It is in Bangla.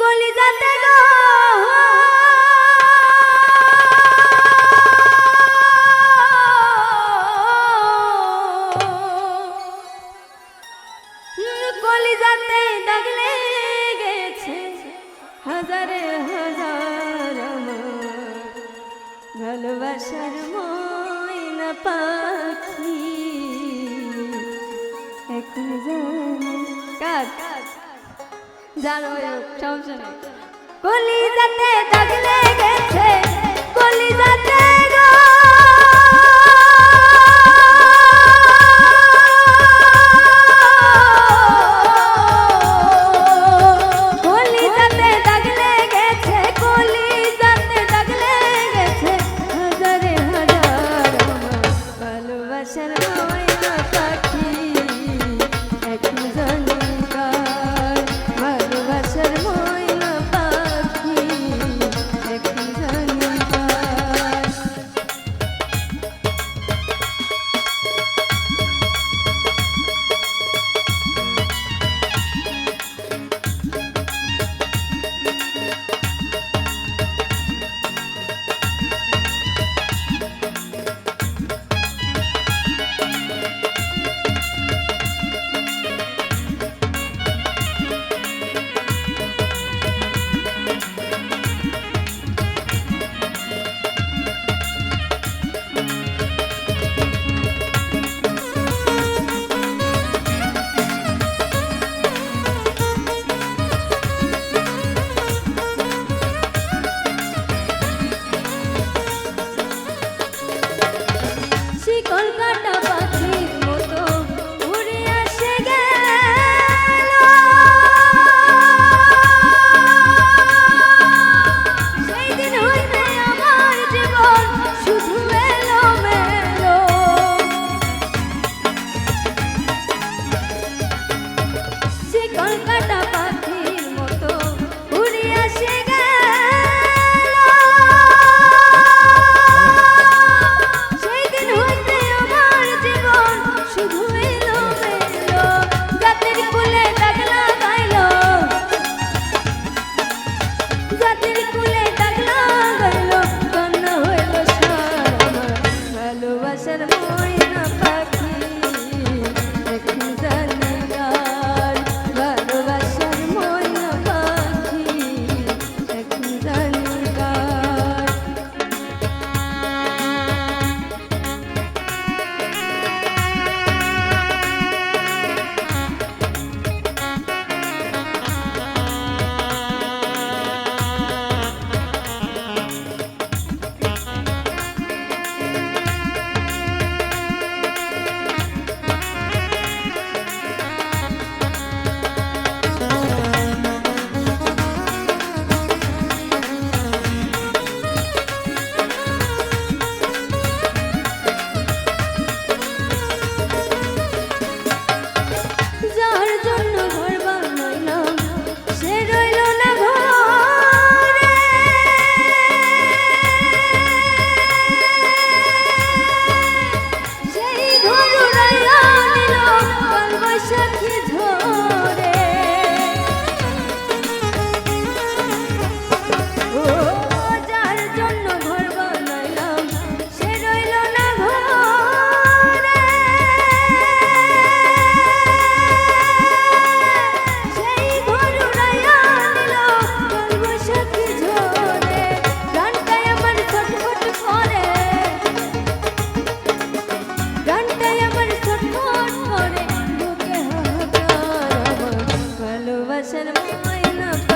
কলিজাতে গো। কলিজাতে দাগ গেছে হাজারে হাজার ভালোবাসার ময়না পাখি। এখন জানি কাকা যার সমস্যা নেই কলি যাতে দাগ গেছে কলি যাতে Shut up. ভালোবাসার ময়না